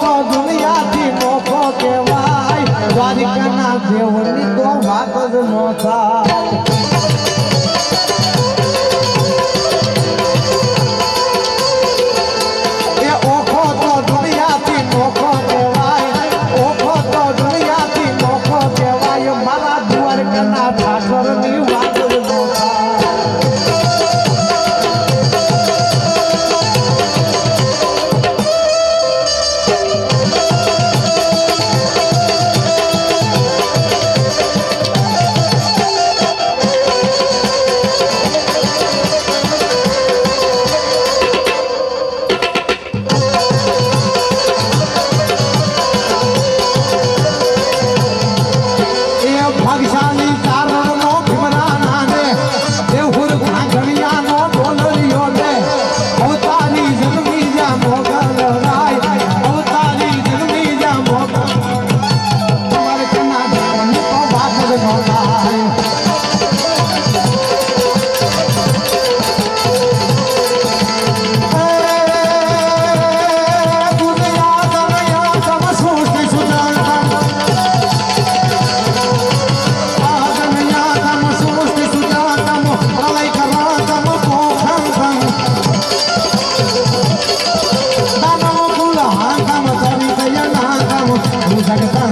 તો દુનિયાથી મોખો કહેવાય. દ્વારિકાના જેવની તો વાત જ ન થાય. Загадал.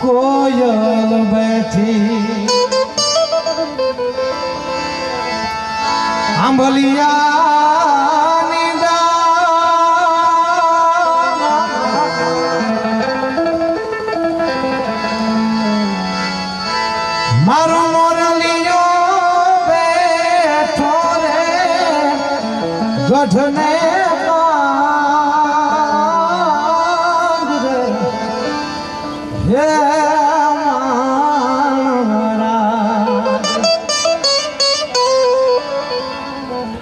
કોયલ બેઠી આંબલિયા મારું મોરલીઓ બેઠો રે ગઢને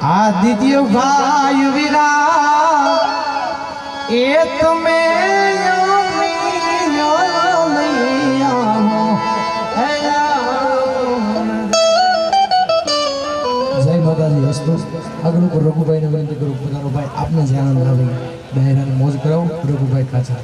આદિત્ય ભાઈ વિરા, એ તમે આગળ ઉપર રઘુભાઈને વિનંતી કરું પોતાનો ભાઈ આપને જે આનંદ આવે બહેરાને મોજ કરાવો, રઘુભાઈ કાચા